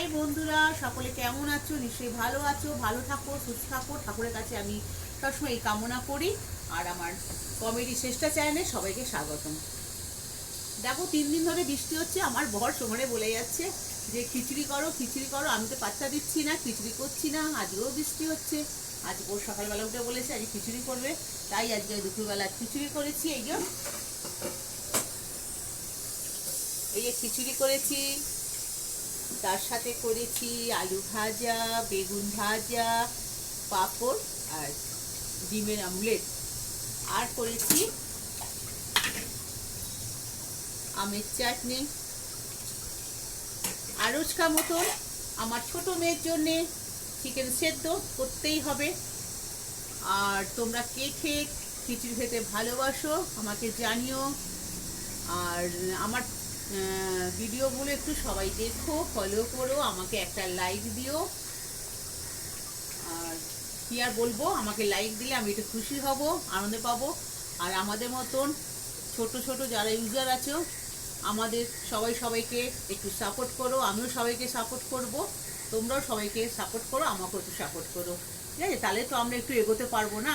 High বন্ধুরা, সকলে কেমন আছো? নিশ্চয়ই ভালো আছো, ভালো থাকো, সুস্থ থাকো। ঠাকুরের কাছে আমি সবসময় এই কামনা করি। আর আমার কমেডি চেষ্টা চ্যানেলে সবাইকে স্বাগতম। দেখো, তিন দিন ধরে বৃষ্টি হচ্ছে, আমার বর সমানে বলে যাচ্ছে যে, খিচুড়ি করো খিচুড়ি করো, আমি তো পাত্তা দিচ্ছি না, খিচুড়ি করছি না, আজকেও বৃষ্টি হচ্ছে। আজ ওর সকালবেলা উঠে বলেছে আজ খিচুড়ি করবে। তাই আজকে দুপুরবেলা খিচুড়ি করেছি, এই যে এই যে খিচুড়ি করেছি। তার সাথে করেছি আলু ভাজা, বেগুন ভাজা, পাঁপড় আর ডিমের আমলেট আর করেছি আমের চাটনি। আর রোজকা মতন আমার ছোট মেয়ের জন্যে চিকেন সেদ্ধ করতেই হবে। আর তোমরা কে খেয়ে খিচুড়ি খেতে ভালোবাসো আমাকে জানিও। আর আমার ভিডিওগুলো একটু সবাই দেখো ফলো করো, আমাকে একটা লাইক দিও। আর কি আর বলব, আমাকে লাইক দিলে আমি একটু খুশি হব, আনন্দ পাবো। আর আমাদের মতন ছোট ছোট যারা ইউজার আছো, আমাদের সবাই সবাইকে একটু সাপোর্ট করো, আমিও সবাইকে সাপোর্ট করব, তোমরাও সবাইকে সাপোর্ট করো, আমাকেও একটু সাপোর্ট করো। ঠিক আছে? তাহলে তো আমরা একটু এগোতে পারব না